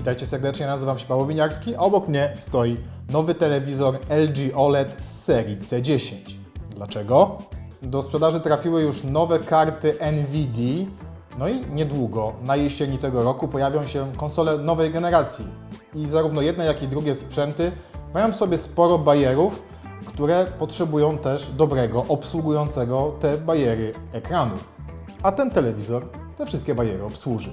Witajcie serdecznie, nazywam się Paweł Winiarski, a obok mnie stoi nowy telewizor LG OLED z serii C10. Dlaczego? Do sprzedaży trafiły już nowe karty NVIDIA, no i niedługo, na jesieni tego roku, pojawią się konsole nowej generacji. I zarówno jedne, jak i drugie sprzęty mają w sobie sporo bajerów, które potrzebują też dobrego, obsługującego te bajery ekranu. A ten telewizor te wszystkie bariery obsłuży.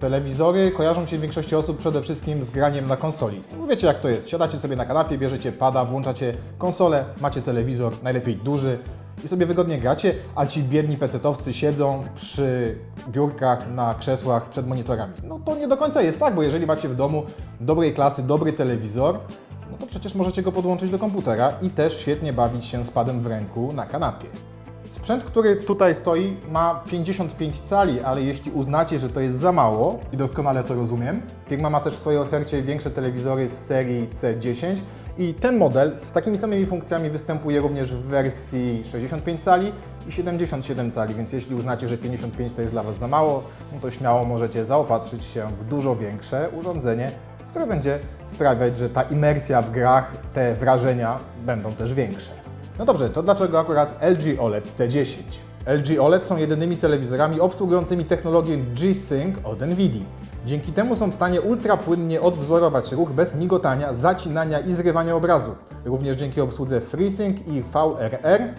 Telewizory kojarzą się w większości osób przede wszystkim z graniem na konsoli. Wiecie jak to jest, siadacie sobie na kanapie, bierzecie pada, włączacie konsolę, macie telewizor, najlepiej duży i sobie wygodnie gracie, a ci biedni pecetowcy siedzą przy biurkach, na krzesłach, przed monitorami. No to nie do końca jest tak, bo jeżeli macie w domu dobrej klasy, dobry telewizor, no to przecież możecie go podłączyć do komputera i też świetnie bawić się z padem w ręku na kanapie. Sprzęt, który tutaj stoi, ma 55 cali, ale jeśli uznacie, że to jest za mało, i doskonale to rozumiem, firma ma też w swojej ofercie większe telewizory z serii C10 i ten model z takimi samymi funkcjami występuje również w wersji 65 cali i 77 cali, więc jeśli uznacie, że 55 to jest dla Was za mało, no to śmiało możecie zaopatrzyć się w dużo większe urządzenie, które będzie sprawiać, że ta imersja w grach, te wrażenia będą też większe. No dobrze, to dlaczego akurat LG OLED C10? LG OLED są jedynymi telewizorami obsługującymi technologię G-Sync od NVIDIA. Dzięki temu są w stanie ultrapłynnie odwzorować ruch bez migotania, zacinania i zrywania obrazu. Również dzięki obsłudze FreeSync i VRR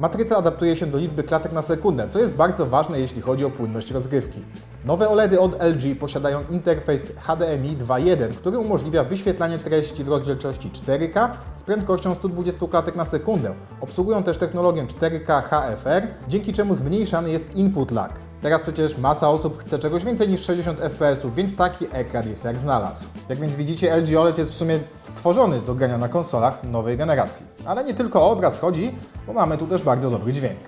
Matryca adaptuje się do liczby klatek na sekundę, co jest bardzo ważne, jeśli chodzi o płynność rozgrywki. Nowe OLEDy od LG posiadają interfejs HDMI 2.1, który umożliwia wyświetlanie treści w rozdzielczości 4K z prędkością 120 klatek na sekundę. Obsługują też technologię 4K HFR, dzięki czemu zmniejszany jest input lag. Teraz przecież masa osób chce czegoś więcej niż 60 fps, więc taki ekran jest jak znalazł. Jak więc widzicie, LG OLED jest w sumie stworzony do grania na konsolach nowej generacji. Ale nie tylko o obraz chodzi, bo mamy tu też bardzo dobry dźwięk.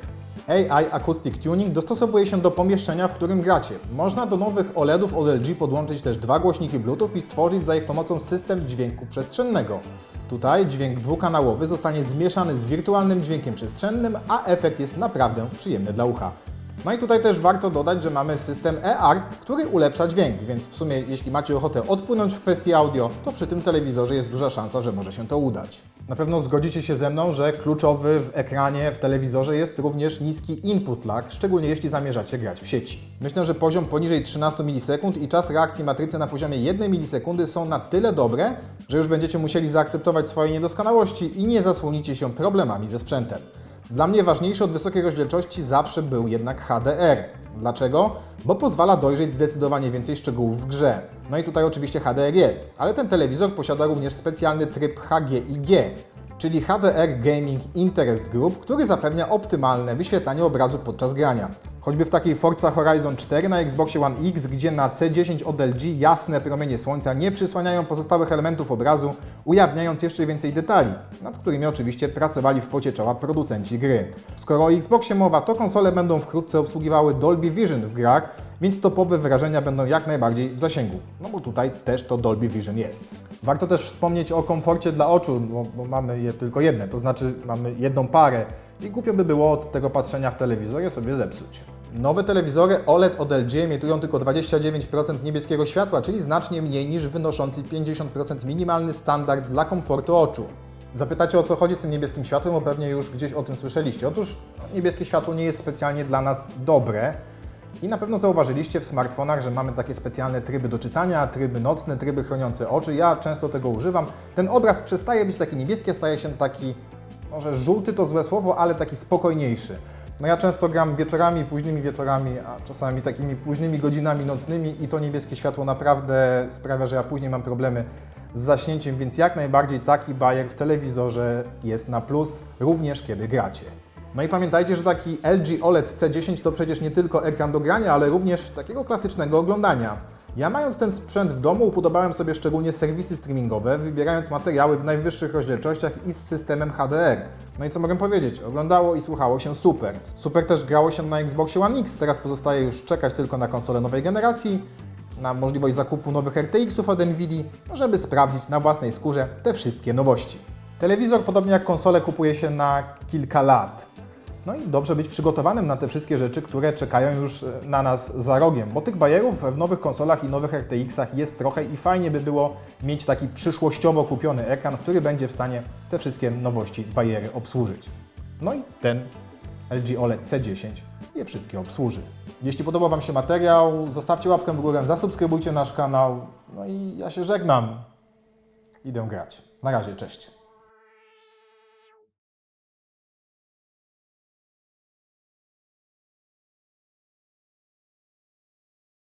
AI Acoustic Tuning dostosowuje się do pomieszczenia, w którym gracie. Można do nowych OLEDów od LG podłączyć też dwa głośniki Bluetooth i stworzyć za ich pomocą system dźwięku przestrzennego. Tutaj dźwięk dwukanałowy zostanie zmieszany z wirtualnym dźwiękiem przestrzennym, a efekt jest naprawdę przyjemny dla ucha. No i tutaj też warto dodać, że mamy system EAR, który ulepsza dźwięk, więc w sumie jeśli macie ochotę odpłynąć w kwestii audio, to przy tym telewizorze jest duża szansa, że może się to udać. Na pewno zgodzicie się ze mną, że kluczowy w ekranie, w telewizorze jest również niski input lag, szczególnie jeśli zamierzacie grać w sieci. Myślę, że poziom poniżej 13 milisekund i czas reakcji matrycy na poziomie 1 milisekundy są na tyle dobre, że już będziecie musieli zaakceptować swoje niedoskonałości i nie zasłonicie się problemami ze sprzętem. Dla mnie ważniejszy od wysokiej rozdzielczości zawsze był jednak HDR. Dlaczego? Bo pozwala dojrzeć zdecydowanie więcej szczegółów w grze. No i tutaj oczywiście HDR jest, ale ten telewizor posiada również specjalny tryb HGIG, czyli HDR Gaming Interest Group, który zapewnia optymalne wyświetlanie obrazu podczas grania. Choćby w takiej Forza Horizon 4 na Xboxie One X, gdzie na C10 od LG jasne promienie słońca nie przysłaniają pozostałych elementów obrazu, ujawniając jeszcze więcej detali, nad którymi oczywiście pracowali w pocie czoła producenci gry. Skoro o Xboxie mowa, to konsole będą wkrótce obsługiwały Dolby Vision w grach, więc topowe wrażenia będą jak najbardziej w zasięgu, no bo tutaj też to Dolby Vision jest. Warto też wspomnieć o komforcie dla oczu, bo, bo mamy je tylko jedne, to znaczy mamy jedną parę i głupio by było od tego patrzenia w telewizorze sobie zepsuć. Nowe telewizory OLED od LG emitują tylko 29% niebieskiego światła, czyli znacznie mniej niż wynoszący 50% minimalny standard dla komfortu oczu. Zapytacie o co chodzi z tym niebieskim światłem, bo pewnie już gdzieś o tym słyszeliście. Otóż no, niebieskie światło nie jest specjalnie dla nas dobre, i na pewno zauważyliście w smartfonach, że mamy takie specjalne tryby do czytania, tryby nocne, tryby chroniące oczy. Ja często tego używam. Ten obraz przestaje być taki niebieski, staje się taki, może żółty to złe słowo, ale taki spokojniejszy. No ja często gram wieczorami, późnymi wieczorami, a czasami takimi późnymi godzinami nocnymi i to niebieskie światło naprawdę sprawia, że ja później mam problemy z zaśnięciem, więc jak najbardziej taki bajer w telewizorze jest na plus, również kiedy gracie. No i pamiętajcie, że taki LG OLED C10 to przecież nie tylko ekran do grania, ale również takiego klasycznego oglądania. Ja mając ten sprzęt w domu upodobałem sobie szczególnie serwisy streamingowe, wybierając materiały w najwyższych rozdzielczościach i z systemem HDR. No i co mogę powiedzieć? Oglądało i słuchało się super. Super też grało się na Xboxie One X, teraz pozostaje już czekać tylko na konsolę nowej generacji, na możliwość zakupu nowych RTX-ów od NVIDIA, żeby sprawdzić na własnej skórze te wszystkie nowości. Telewizor, podobnie jak konsolę, kupuje się na kilka lat. No i dobrze być przygotowanym na te wszystkie rzeczy, które czekają już e, na nas za rogiem, bo tych bajerów w nowych konsolach i nowych RTX-ach jest trochę i fajnie by było mieć taki przyszłościowo kupiony ekran, który będzie w stanie te wszystkie nowości bajery obsłużyć. No i ten LG OLED C10 je wszystkie obsłuży. Jeśli podobał Wam się materiał, zostawcie łapkę w górę, zasubskrybujcie nasz kanał. No i ja się żegnam. Idę grać. Na razie, cześć.